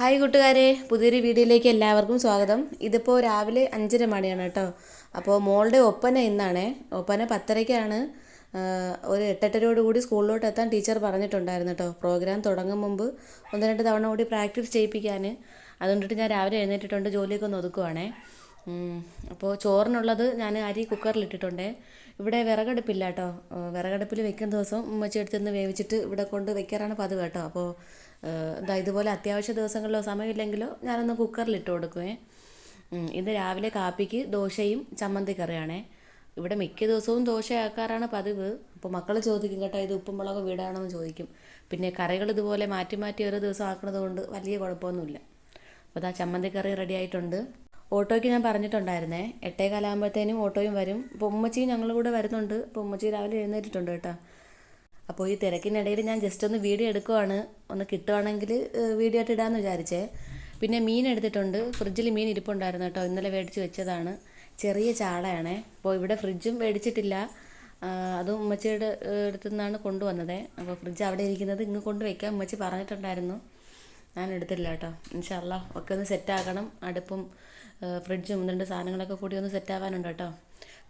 Hi കൂട്ടുകാരെ പുതിയൊരു വീഡിയോയിലേക്ക് എല്ലാവർക്കും സ്വാഗതം. ഇതിപ്പോൾ രാവിലെ അഞ്ചര മണിയാണ് കേട്ടോ. അപ്പോൾ മോളുടെ ഒപ്പന ഇന്നാണേ. ഒപ്പന പത്തരയ്ക്കാണ്. ഒരു എട്ടെട്ടരയോട് കൂടി സ്കൂളിലോട്ട് എത്താൻ ടീച്ചർ പറഞ്ഞിട്ടുണ്ടായിരുന്നു കേട്ടോ. പ്രോഗ്രാം തുടങ്ങും മുമ്പ് ഒന്ന് രണ്ട് തവണ കൂടി പ്രാക്ടീസ് ചെയ്യിപ്പിക്കാൻ അതുകൊണ്ടിട്ട് ഞാൻ രാവിലെ എഴുന്നേറ്റിട്ടുണ്ട് ജോലിയൊക്കെ ഒന്ന് ഒതുക്കുവാണേ. അപ്പോൾ ചോറിനുള്ളത് ഞാൻ അരി കുക്കറിലിട്ടിട്ടുണ്ടേ ഇവിടെ വിറകടുപ്പില്ല കേട്ടോ. വിറകടുപ്പിൽ വെക്കുന്ന ദിവസം ഉമ്മച്ചി എടുത്തുനിന്ന് വേവിച്ചിട്ട് ഇവിടെ കൊണ്ട് വെക്കാറാണ് പതിവ് കേട്ടോ. അപ്പോൾ എന്താ ഇതുപോലെ അത്യാവശ്യ ദിവസങ്ങളിലോ സമയമില്ലെങ്കിലോ ഞാനൊന്ന് കുക്കറിൽ ഇട്ട് കൊടുക്കുവേ ഇത് രാവിലെ കാപ്പിക്ക് ദോശയും ചമ്മന്തി കറിയാണേ ഇവിടെ മിക്ക ദിവസവും ദോശയാക്കാറാണ് പതിവ്. അപ്പോൾ മക്കൾ ചോദിക്കും കേട്ടോ ഇത് ഉപ്പും മുളകും വീടാണെന്ന് ചോദിക്കും. പിന്നെ കറികൾ ഇതുപോലെ മാറ്റി മാറ്റി ഓരോ ദിവസം ആക്കുന്നത് കൊണ്ട് വലിയ കുഴപ്പമൊന്നുമില്ല. അപ്പോൾ അതാ ചമ്മന്തി കറി റെഡി ആയിട്ടുണ്ട്. ഓട്ടോയ്ക്ക് ഞാൻ പറഞ്ഞിട്ടുണ്ടായിരുന്നേ എട്ടേ കാലാകുമ്പോഴത്തേനും ഓട്ടോയും വരും. അപ്പോൾ ഉമ്മച്ചിയും ഞങ്ങളുടെ കൂടെ വരുന്നുണ്ട്. അപ്പോൾ ഉമ്മച്ചി രാവിലെ എഴുന്നേറ്റിട്ടുണ്ട് കേട്ടോ. അപ്പോൾ ഈ തിരക്കിനിടയിൽ ഞാൻ ജസ്റ്റ് ഒന്ന് വീഡിയോ എടുക്കുവാണ്. ഒന്ന് കിട്ടുവാണെങ്കിൽ വീഡിയോ ആയിട്ട് ഇടാമെന്ന് വിചാരിച്ചേ. പിന്നെ മീൻ എടുത്തിട്ടുണ്ട്. ഫ്രിഡ്ജിൽ മീൻ ഇരിപ്പുണ്ടായിരുന്നു കേട്ടോ. ഇന്നലെ മേടിച്ച് വെച്ചതാണ്. ചെറിയ ചാളയാണേ. അപ്പോൾ ഇവിടെ ഫ്രിഡ്ജും മേടിച്ചിട്ടില്ല അതും ഉമ്മച്ചിയുടെ അടുത്തു നിന്നാണ് കൊണ്ടുവന്നത്. അപ്പോൾ ഫ്രിഡ്ജ് അവിടെ ഇരിക്കുന്നത് ഇങ്ങ് കൊണ്ട് വയ്ക്കാൻ ഉമ്മച്ചി പറഞ്ഞിട്ടുണ്ടായിരുന്നു. ഞാൻ എടുത്തില്ല കേട്ടോ. ഇൻഷല്ല ഒക്കെ ഒന്ന് സെറ്റാക്കണം അടുപ്പും ഫ്രിഡ്ജും രണ്ട് സാധനങ്ങളൊക്കെ കൂടി ഒന്ന് സെറ്റാവാനുണ്ട് കേട്ടോ.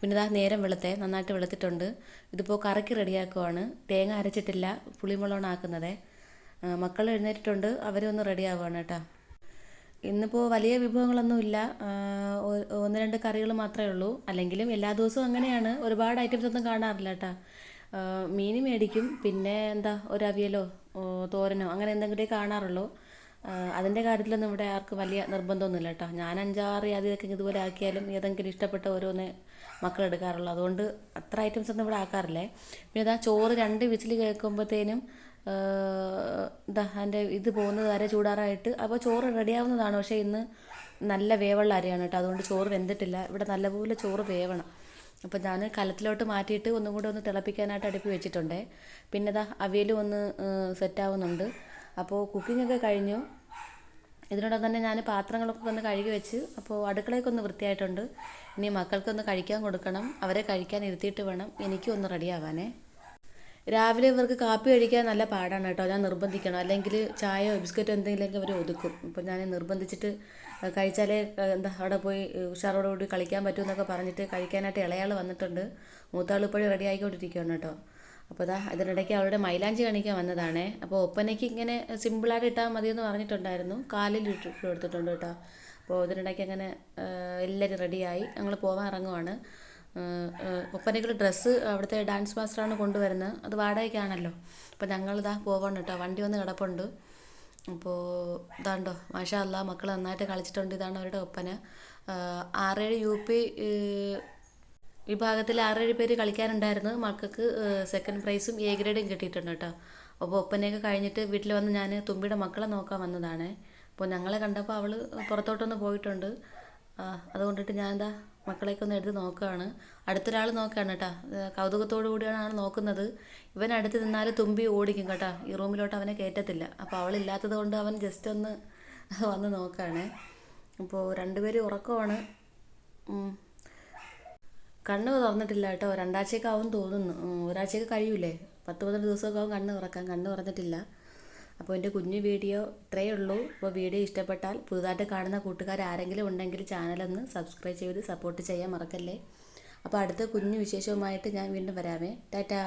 പിന്നെ ഇതാ നേരം വെളുത്തേ നന്നായിട്ട് വെളുത്തിട്ടുണ്ട്. ഇതിപ്പോൾ കറിക്ക് റെഡിയാക്കുവാണ്. തേങ്ങ അരച്ചിട്ടില്ല പുളിമുളകാണ് ആക്കുന്നത് മക്കൾ എഴുന്നേറ്റിട്ടുണ്ട് അവരൊന്ന് റെഡി ആവുകയാണ് കേട്ടോ. ഇന്നിപ്പോൾ വലിയ വിഭവങ്ങളൊന്നുമില്ല ഒന്ന് രണ്ട് കറികൾ മാത്രമേ ഉള്ളൂ. അല്ലെങ്കിലും എല്ലാ ദിവസവും അങ്ങനെയാണ്. ഒരുപാട് ഐറ്റംസ് ഒന്നും കാണാറില്ല കേട്ടോ. മീൻ മേടിക്കും. പിന്നെ എന്താ ഒരു അവിയലോ തോരനോ അങ്ങനെ എന്തെങ്കിലും കാണാറുള്ളൂ. അതിന്റെ കാര്യത്തിലൊന്നും ഇവിടെ ആർക്കും വലിയ നിർബന്ധമൊന്നുമില്ല കേട്ടോ. ഞാൻ അഞ്ചാറ് ആദ്യമൊക്കെ ഇതുപോലെ ആക്കിയാലും ഏതെങ്കിലും ഇഷ്ടപ്പെട്ട ഓരോന്ന് മക്കൾ എടുക്കാറുള്ളൂ. അതുകൊണ്ട് അത്ര ഐറ്റംസ് ഒന്നും ഇവിടെ ആക്കാറില്ലേ? പിന്നെ ഇതാ ചോറ് രണ്ട് വിസിൽ കേൾക്കുമ്പോഴത്തേനും ഇതാ അതിന്റെ ഇത് പോകുന്നത് വരെ ചൂടാറായിട്ട് അപ്പോൾ ചോറ് റെഡിയാവുന്നതാണ് പക്ഷേ ഇന്ന് നല്ല വേവുള്ള അരിയാണ് കേട്ടോ. അതുകൊണ്ട് ചോറ് വെന്തിട്ടില്ല. ഇവിടെ നല്ലപോലെ ചോറ് വേവണം. അപ്പോൾ ഞാൻ കലത്തിലോട്ട് മാറ്റിയിട്ട് ഒന്നും കൂടെ ഒന്ന് തിളപ്പിക്കാനായിട്ട് അടുപ്പി വെച്ചിട്ടുണ്ട്. പിന്നെ ഇതാ അവിയലും ഒന്ന് സെറ്റാവുന്നുണ്ട് അപ്പോൾ കുക്കിംഗ് ഒക്കെ കഴിഞ്ഞു. ഇതിനോടൊപ്പം തന്നെ ഞാൻ പാത്രങ്ങളൊക്കെ ഒന്ന് കഴുകി വെച്ച് അപ്പോൾ അടുക്കളയൊക്കെ ഒന്ന് വൃത്തിയായിട്ടുണ്ട്. ഇനി മക്കൾക്കൊന്ന് കഴിക്കാൻ കൊടുക്കണം. അവരെ കഴിക്കാൻ ഇരുത്തിയിട്ട് വേണം. എനിക്കും ഒന്ന് റെഡിയാവാനേ രാവിലെ ഇവർക്ക് കാപ്പി കഴിക്കാൻ നല്ല പാടാണ് കേട്ടോ. ഞാൻ നിർബന്ധിക്കണം. അല്ലെങ്കിൽ ചായയോ ബിസ്ക്കറ്റോ എന്തെങ്കിലുമൊക്കെ അവർ ഒതുക്കും. അപ്പോൾ ഞാൻ നിർബന്ധിച്ചിട്ട് കഴിച്ചാലേ എന്താ അവിടെ പോയി ഉഷാറോടുകൂടി കളിക്കാൻ പറ്റുമെന്നൊക്കെ പറഞ്ഞിട്ട് കഴിക്കാനായിട്ട് ഇളയാൾ വന്നിട്ടുണ്ട്. മൂത്താൾ ഇപ്പോഴും റെഡി ആയിക്കൊണ്ടിരിക്കുകയാണ് കേട്ടോ. അപ്പോൾ ഇതാ അതിനിടയ്ക്ക് അവളുടെ മൈലാഞ്ചി കാണിക്കാൻ വന്നതാണേ. അപ്പോൾ ഒപ്പനയ്ക്ക് ഇങ്ങനെ സിമ്പിളായിട്ട് ഇട്ടാൽ മതിയെന്ന് പറഞ്ഞിട്ടുണ്ടായിരുന്നു. കാലിൽ ഇട്ട് ഇട്ട് കൊടുത്തിട്ടുണ്ട് കേട്ടോ. അപ്പോൾ ഇതിനിടയ്ക്ക് അങ്ങനെ എല്ലാവരും റെഡിയായി ഞങ്ങൾ പോകാൻ ഇറങ്ങുവാണ്. ഒപ്പനയ്ക്കുള്ള ഡ്രസ്സ് അവിടുത്തെ ഡാൻസ് മാസ്റ്ററാണ് കൊണ്ടുവരുന്നത്. അത് വാടകയ്ക്കാണല്ലോ. അപ്പോൾ ഞങ്ങളിതാ പോവാണ് കേട്ടോ. വണ്ടി വന്ന് കിടപ്പുണ്ട്. അപ്പോൾ ഇതാണ്ടോ മാഷാ അല്ല മക്കൾ നന്നായിട്ട് കളിച്ചിട്ടുണ്ട്. ഇതാണ് അവരുടെ ഒപ്പന. ആറേഴ് യു പി വിഭാഗത്തിൽ ആറേഴ് പേര് കളിക്കാനുണ്ടായിരുന്നു. മക്കൾക്ക് സെക്കൻഡ് പ്രൈസും എ ഗ്രേഡും കിട്ടിയിട്ടുണ്ട് കേട്ടോ അപ്പോൾ ഒപ്പനയൊക്കെ കഴിഞ്ഞിട്ട് വീട്ടിൽ വന്ന് ഞാൻ തുമ്പിയുടെ മക്കളെ നോക്കാൻ വന്നതാണ്. അപ്പോൾ ഞങ്ങളെ കണ്ടപ്പോൾ അവൾ പുറത്തോട്ടൊന്ന് പോയിട്ടുണ്ട്. അതുകൊണ്ടിട്ട് ഞാൻ എന്താ മക്കളെയൊക്കെ ഒന്ന് എടുത്ത് നോക്കുകയാണ് അടുത്തൊരാൾ നോക്കുകയാണ് കേട്ടോ കൗതുകത്തോടു കൂടിയാണ് നോക്കുന്നത്. ഇവൻ അടുത്ത് നിന്നാൽ തുമ്പി ഓടിക്കും കേട്ടോ. ഈ റൂമിലോട്ട് അവനെ കയറ്റത്തില്ല. അപ്പോൾ അവളില്ലാത്തത് കൊണ്ട് അവൻ ജസ്റ്റ് ഒന്ന് വന്ന് നോക്കുകയാണ് അപ്പോൾ രണ്ടുപേരും ഉറക്കമാണ്. കണ്ണ് തുറന്നിട്ടില്ല കേട്ടോ. രണ്ടാഴ്ചയൊക്കെ ആവും തോന്നുന്നു ഒരാഴ്ചയൊക്കെ കഴിയൂലേ? പത്ത് പന്ത്രണ്ട് ദിവസമൊക്കെ ആവും കണ്ണ് തുറക്കാൻ. കണ്ണ് തുറന്നിട്ടില്ല. അപ്പോൾ എന്റെ കുഞ്ഞു വീഡിയോ ഇത്രയേ ഉള്ളൂ. അപ്പോൾ വീഡിയോ ഇഷ്ടപ്പെട്ടാൽ പുതുതായിട്ട് കാണുന്ന കൂട്ടുകാർ ആരെങ്കിലും ഉണ്ടെങ്കിൽ ചാനലൊന്ന് സബ്സ്ക്രൈബ് ചെയ്ത് സപ്പോർട്ട് ചെയ്യാൻ മറക്കല്ലേ? അപ്പോൾ അടുത്ത കുഞ്ഞു വിശേഷവുമായിട്ട് ഞാൻ വീണ്ടും വരാമേ. ടാറ്റാ.